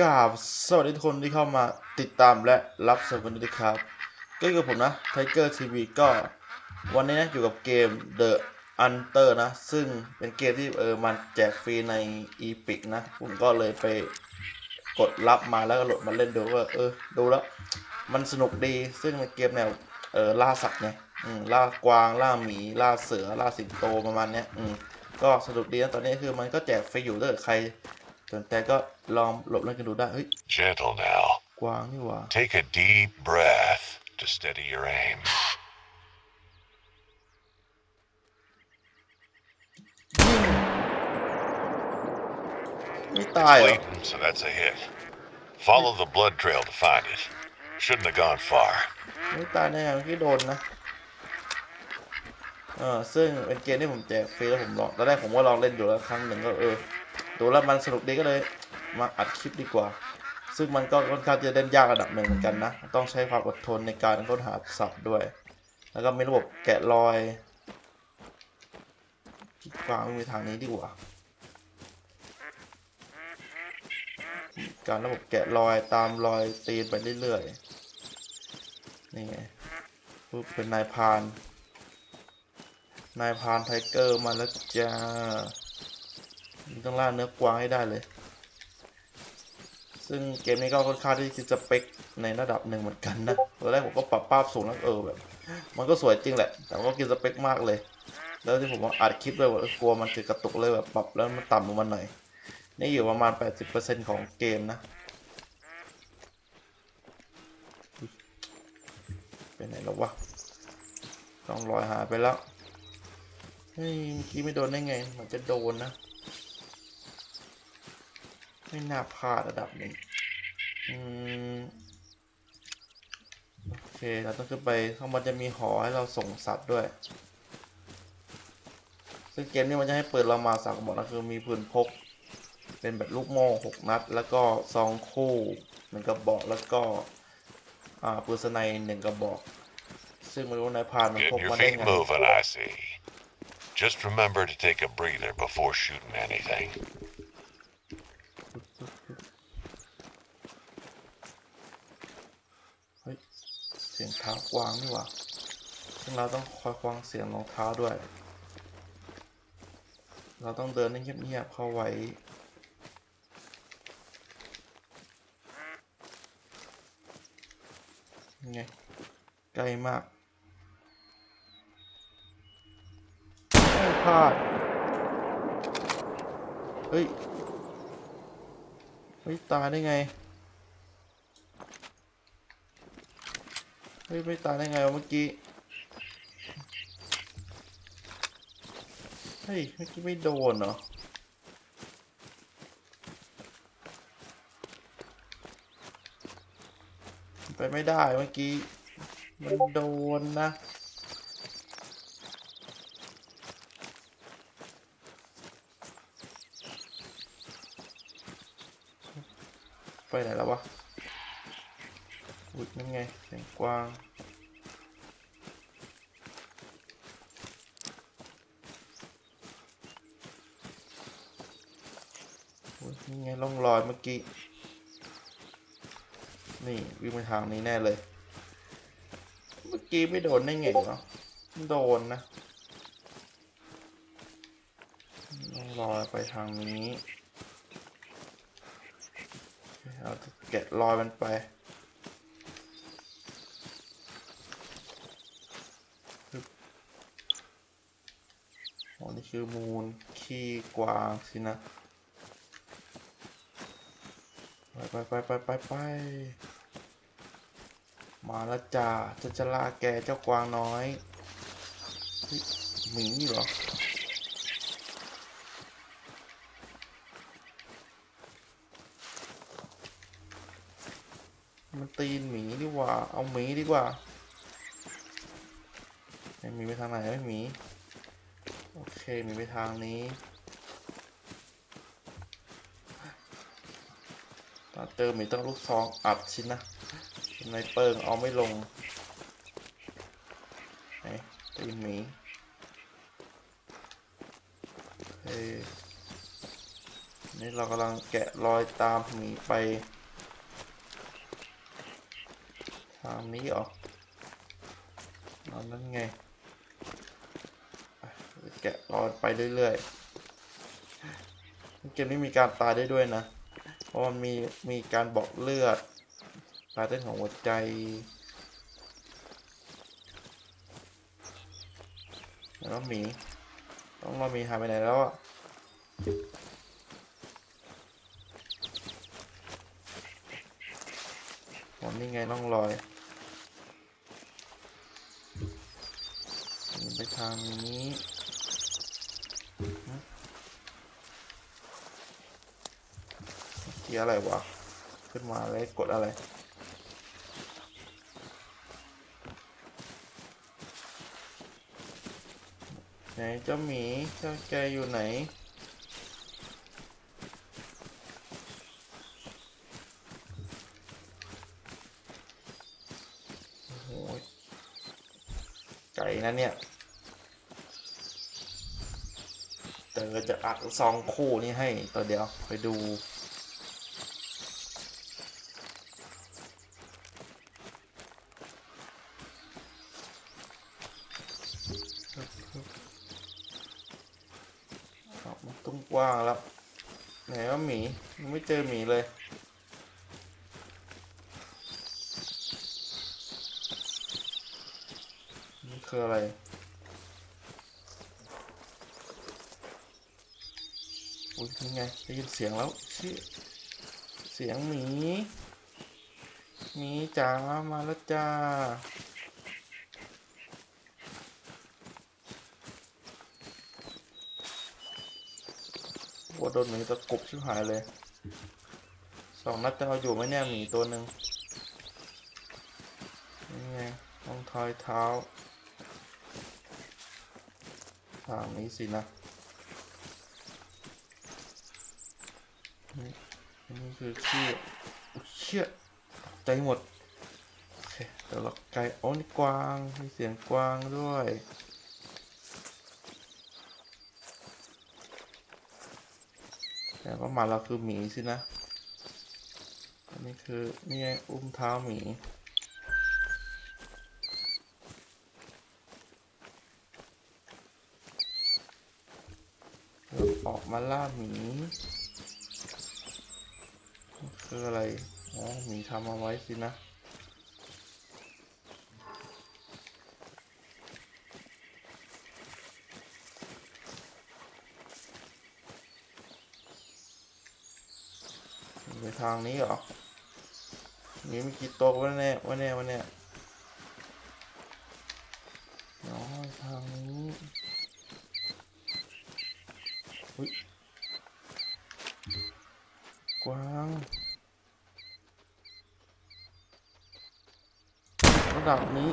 กราบสวัสดีทุกคนที่เข้ามาติดตามและรับชมกันด้วยครับ ก็อยู่กับผมนะ Tiger TV ก็วันนี้นะอยู่กับเกม The Hunter นะ ซึ่งเป็นเกมที่เออมันแจกฟรีใน Epic นะ ผมก็เลยไปกดรับมาแล้วก็โหลดมาเล่นดูว่าเออ ดูแล้ว มันสนุกดีซึ่งเป็นเกมแนวเออล่าสัตว์ไงล่ากวางล่าหมีล่าเสือล่าสิงโตประมาณเนี้ยอืมก็สนุกดีนะตอนนี้คือมันก็แจกฟรีอยู่ถ้าเกิดใคร สนใจก็ลองหลบเล่นกันดูได้เฮ้ย Gentle now. กวางนี่หว่า Take a deep breath to steady your aim. ไม่ตายเหรอ Bleeding, so that's a hit. Follow the blood trail to find it. Shouldn't have gone far. ไม่ตายแน่เมื่อกี้โดนนะ เออซึ่งเป็นเกมที่ผมแจกฟรีแล้วผมลองตอนแรกผมก็ลองเล่นอยู่แล้วครั้งหนึ่งก็เออ ดูแล้วมันสนุกดีก็เลยมาอัดคลิปดีกว่า ซึ่งมันก็ค่อนข้างจะเล่นยากระดับหนึ่งเหมือนกันนะ ต้องใช้ความอดทนในการค้นหาศัพท์ด้วย แล้วก็มีระบบแกะรอยที่กวาไม่มีทางนี้ดีกว่า การระบบแกะรอยตามรอยตีนไปเรื่อยๆ นี่ไงปุ๊บเป็นนายพาน นายพานไทเกอร์มาแล้วจ้า นี่ต้องล่าเนื้อกวางให้ได้เลย ซึ่งเกมนี้ก็ค่อนข้างที่จะสเปคในระดับหนึ่งเหมือนกันนะตอนแรกผมก็ปรับภาพสูงแล้วเออแบบ มันก็สวยจริงแหละ แต่ก็กินสเปคมากเลย แล้วที่ผมอัดคลิปเลยว่ากลัวมันจะกระตุกเลยแบบปรับแล้วมันต่ำลงมาหน่อย นี่อยู่ประมาณ 80%ของเกมนะไปไหนแล้ววะต้องลอยหายไปแล้วเฮ้ยเมื่อกี้ไม่โดนได้ไง มันจะโดนนะ ไม่น่าพลาดระดับนี้ อืม โอเค เราต้องขึ้นไป ข้างบนจะมีหอให้เราส่งสัตว์ด้วย ซึ่งเกมนี้มันจะให้เปิดเรามาสามกระบอกนะคือมีปืนพก เป็นแบบลูกโม่หกนัด แล้วก็ซองคู่หนึ่งกระบอกแล้วก็อ่าปืนสไนหนึ่งกระบอก ซึ่งไม่รู้นายพรานมันพ Getting ก your มาได้ feet ไง moving, I see. Just remember to take a breather before shooting anything. เฮ้ย เสียงเท้ากวางนี่หว่าซึ่งเราต้องคอยฟังเสียงรองเท้าด้วย เราต้องเดินให้เงียบๆเข้าไว้ ไงใกล้มากไม่พลาด เฮ้ย เฮ้ย ตายได้ไง เฮ้ยไม่ตายได้ไงวะเมื่อกี้ เฮ้ยเมื่อกี้ไม่โดนเหรอไปไม่ได้เมื่อกี้ มันโดนนะไปไหนแล้ววะ อุ้ยนั่นไงเสียงกว้างนี่ไงร่องรอยเมื่อกี้ นี่วิ่งไปทางนี้แน่เลย เมื่อกี้ไม่โดนได้ไงวะโดนนะร่องรอยไปทางนี้ เราจะแกะรอยมันไป อ๋อนี่คือมูลขี้กวางสินะ ไปไปไปไปไปไปมาล้วจ้าจะจะลาแกเจ้ากวางน้อยเฮ้ยหมีเหรอมันตีนหมีดีกว่า เอาหมีดีกว่าไอ้หมีไปทางไหนไม่มี โอเค มีไปทางนี้ ตาเติมมีต้องลูกซองอัดชิ้นนะในเปิงเอาไม่ลงไหนตีนหมีเฮ้ยนี่เรากำลังแกะรอยตามหมีไป ทางนี้หรอนั่นไง แกะรอยไปเรื่อยๆ เกมนี้มีการตายได้ด้วยนะ เพราะมันมีมีการบอกเลือดการเต้นของหัวใจ แล้วหมี ต้องรอหมีหายไปไหนแล้วอะวันนี้ไงร่องรอยไปทางนี้ เกียอะไรวะ ขึ้นมาแล้วกดอะไรไหนเจ้าหมีเจ้าแกอยู่ไหนโอ้โหไก่นะเนี่ย แต่เราจะอัดซองคู่นี้ให้ตัวเดียวไปดูตุ้งกว้างแล้ว ไหนว่าหมีไม่เจอหมีเลยนี่คืออะไร อุ้ยนี่ไงได้ยินเสียงแล้วชิเสียงหมีหมีจ๋ามาแล้วจ้าวัวโดนหมีตะกบชิบหายเลยสองนัดจะเอาอยู่ไหมเนี่ยหมีตัวหนึ่งนี่ไงรองท้าเท้าทางนี้สินะ นี่นี่คือชื่ออุ๊ยเชี่ยใจหมดโอเคเดี๋ยวเราไกลโอ้นี่กวางมีเสียงกวางด้วยแต่ว่ามาเราคือหมีสินะ อันนี้คือนี่ไงอุ้มเท้าหมีออกมาล่าหมี คืออะไร อ๋อ หมีทำเอาไว้สินะ ไปทางนี้เหรอ มีมีกี่ตัววะแน่วะแน่วะแน่ยอยทางนี้อุ้ยกวางระ ดับนี้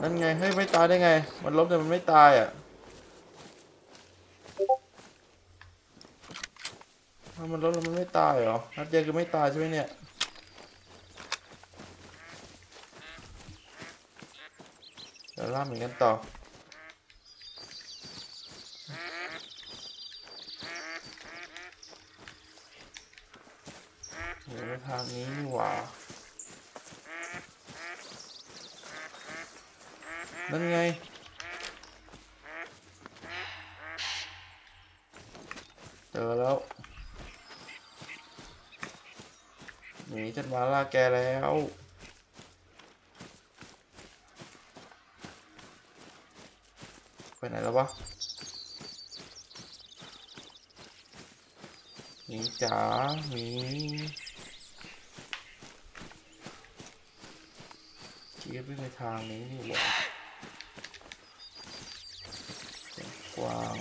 นั่นไงเฮ้ยไม่ตายได้ไง มันล้มแต่มันไม่ตายอะถ้ามันล้มแล้วมันไม่ตายเหรอนัดเดียวคือไม่ตายใช่ไหมเนี่ยเดี๋ยวล่าเหมือนกันต่อเดี๋ยวทางนี้ นั่นไง เจอแล้ว หนีจะมาล่าแกแล้วไปไหนแล้ววะหมีจ๋าหมีเกียบวิ่งไปทางนี้นี่หว่าเสียงกวาง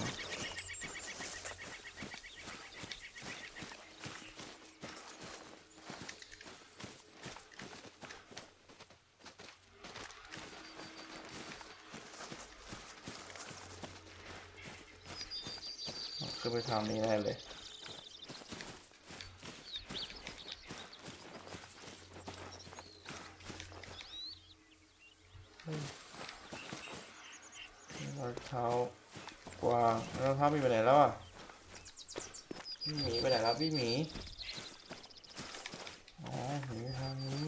ขึ้นไปทางนี้ได้เลยเฮ้ยนี่รอยเท้ากวางแล้วรองเท้ามีไปไหนแล้วอะพี่หมีไปไหนแล้วพี่หมีอ๋อหมีทางนี้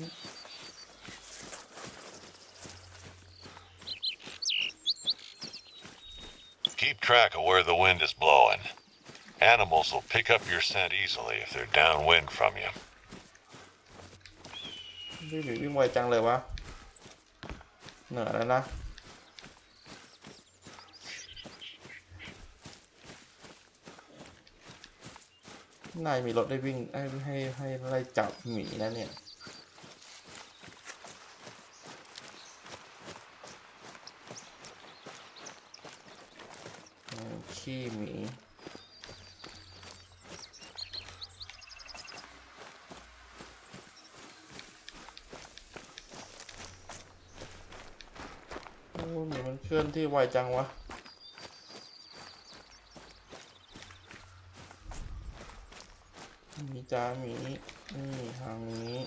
Keep track of where the wind is blowing. Animals will pick up your scent easily if they're downwind from you. พี่หมีวิ่งไวจังเลยวะ เหนื่อยแล้วนะ นายมีรถได้วิ่งให้ให้ให้ไล่จับหมีนะเนี่ยอืม ขี้หมีโอ้หมีมันเคลื่อนที่ไวจังวะมีจ้ามีนี่ทางนี้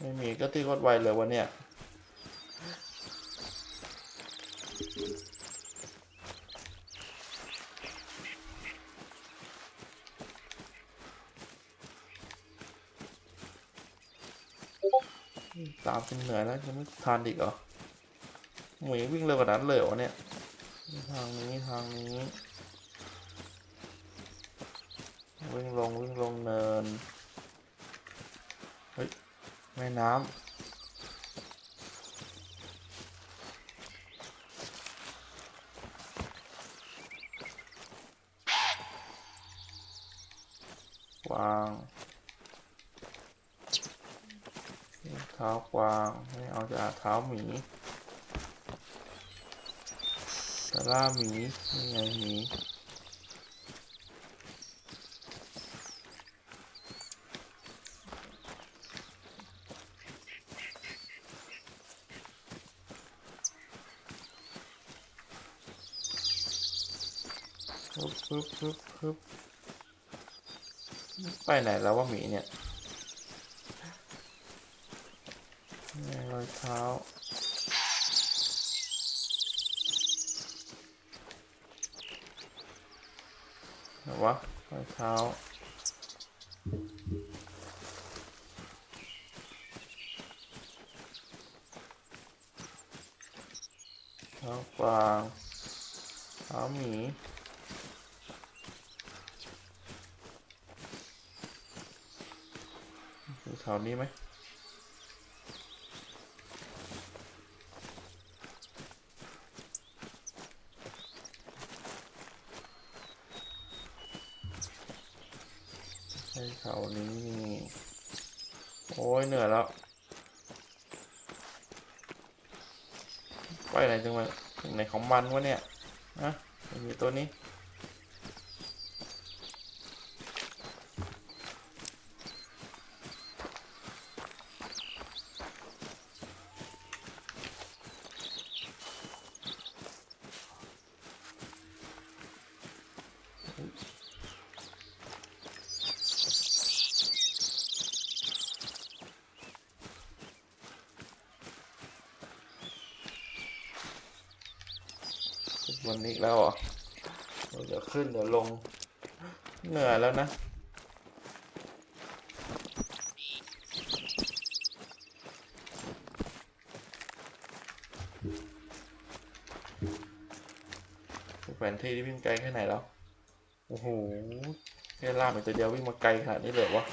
ไม่มีก็ที่รถไวเลยวะเนี่ย ตามจนเหนื่อยแล้วยังไม่ทานอีกเหรอหมูวิ่งเร็วกว่านั้นเลยวะเนี่ย ทางนี้ทางนี้ วิ่งลงวิ่งลงเนิน เฮ้ยแม่น้ำกวางเท้ากวางไม่เอาจากเท้าหมีสาร่าหมีนี่ไงหมีฮึบฮึบฮึบฮึบไปไหนแล้วว่าหมีเนี่ยนี่รอย เท้าไหนวะรอยเท้าเท้ากวางเท้าหมีอยู่แถวนี้ไหมใช่แถวนี้นี่ โอ้ยเหนื่อยแล้ว ไปไหนจังวะถึงไหนของมันวะเนี่ยนะมีตัวนี้ วันนี้อีกแล้วเหรอเดี๋ยวขึ้นเดี๋ยวลง เหนื่อยแล้วนะแผนที่ที่วิ่งไกลแค่ไหนแล้ว โอ้โหแค่ล่ามอีกตัวเดียววิ่งมาไกลขนาดนี้เลยวะ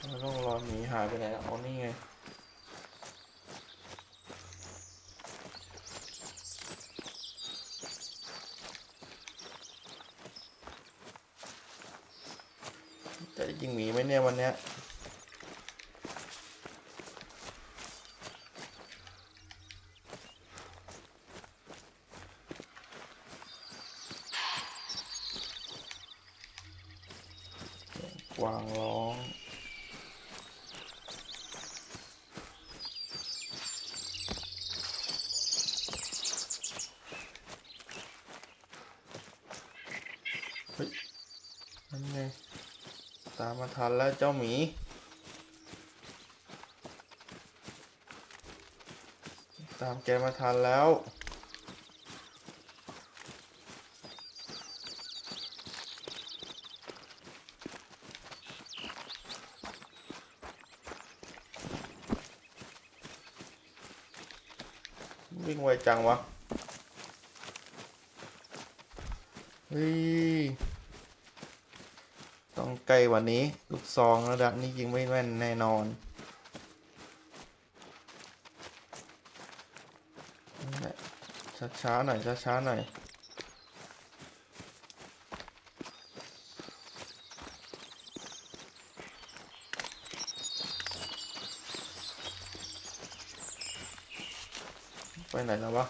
เราต้องรอหมีหายไปไหนแล้วอ๋อนี่ไง จะได้ยิงหมีไหมเนี่ยวันเนี้ยกวางร้องามมาทันแล้วเจ้าหมี ตามแกมาทันแล้ววิ่งไวจังวะเฮ้ย ต้องไกลกว่านี้ ลูกซองระดับนี้ยิงไม่แม่นแน่นอนนั่นแหละช้าๆหน่อยช้าๆหน่อยไปไหนแล้ววะ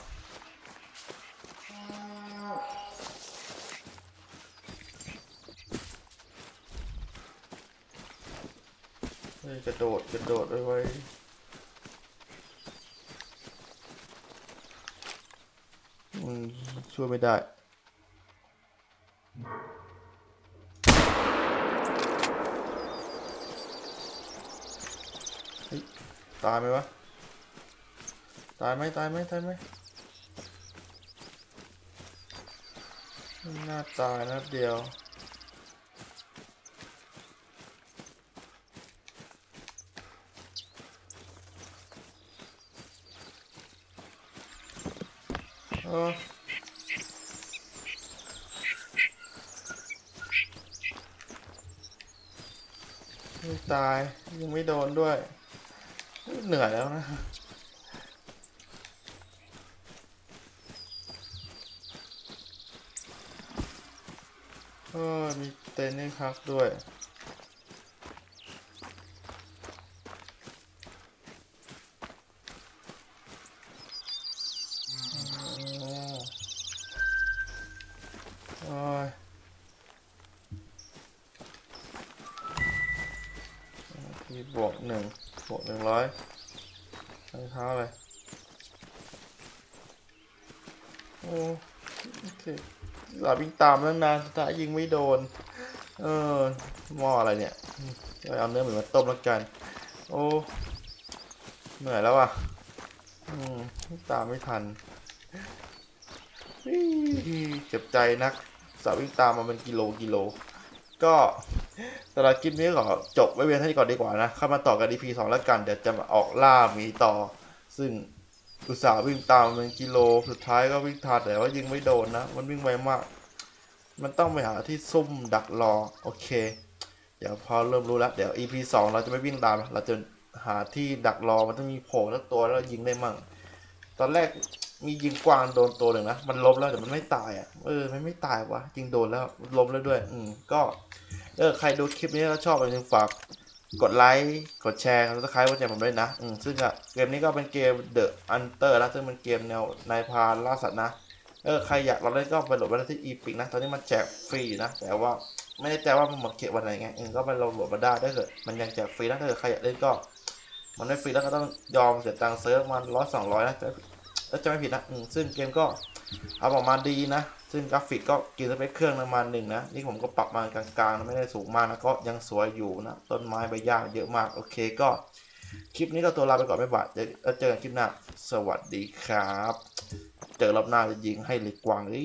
เฮ้ย กระโดดกระโดดไว้ไว้อืมช่วยไม่ได้ตายไหมวะ ตายไหมตายไหมตายไหมน่าตายนัดเดียว เออไม่ตายยังไม่โดนด้วย เหนื่อยแล้วนะเออมีเต็นท์ให้พักด้วย ตามตั้งนานสุดท้ายยิงไม่โดน เออหม้ออะไรเนี่ยเอาเนื้อหมูมาต้มแล้วกัน โอ้เหนื่อยแล้วอะอืมตามไม่ทันเจ็บใจนักสาววิ่งตามมาเป็นกิโลกิโล ก็สำหรับคลิปนี้ขอจบไว้เพียงเท่านี้ก่อนดีกว่านะ เข้ามาต่อกัน EP สองแล้วกัน เดี๋ยวจะมาออกล่ามีต่อ ซึ่งอุตส่าห์วิ่งตามมาเป็นกิโล สุดท้ายก็วิ่งทันแต่ว่ายิงไม่โดนนะ มันวิ่งไวมาก มันต้องไปหาที่ซุ่มดักรอ โอเค เดี๋ยวพอเริ่มรู้แล้ว เดี๋ยว EP สองเราจะไม่วิ่งตาม เราจะหาที่ดักรอ มันต้องมีโผล่สักตัวแล้วเรายิงได้มั่ง ตอนแรกมียิงกวางโดนตัวหนึ่งนะ มันล้มแล้วแต่มันไม่ตายอะ เออ มันไม่ตายวะยิงโดนแล้วล้มแล้วด้วย อืม ก็ เออ ใครดูคลิปนี้แล้วชอบอย่าลืมฝากกดไลค์ กดแชร์กดซับสไครต์ไว้ใจผมด้วยนะ อืม ซึ่งอะเกมนี้ก็เป็นเกม The Hunter นะซึ่งเป็นเกมแนวนายพรานล่าสัตว์นะ เออใครอยากเราเล่นก็ไปโหลดไว้ได้ที่ Epic นะ ตอนนี้มันแจกฟรีนะ แต่ว่าไม่แน่ใจว่ามันหมดเขตวันไหนไงเออก็ไปโหลดมาได้ถ้าเกิดมันยังแจกฟรีนะถ้าเกิดใครอยากเล่นก็ มันไม่ฟรีแล้วก็ต้องยอมเสียตังค์เซิร์ฟมันร้อยสองร้อยนะถ้าจะไม่ผิดนะอืมซึ่งเกมก็เอาออกมาดีนะ ซึ่งกราฟิกก็กินสเปคเครื่องประมาณหนึ่งนะ นี่ผมก็ปรับมากลางๆนะไม่ได้สูงมากนะก็ยังสวยอยู่นะ ต้นไม้ใบหญ้าเยอะมาก โอเคก็ คลิปนี้ก็ตัวลาไปก่อนไม่บาดเจอกันคลิปหน้า สวัสดีครับ เจอรอบหน้าจะยิงให้เล็กกวางเลย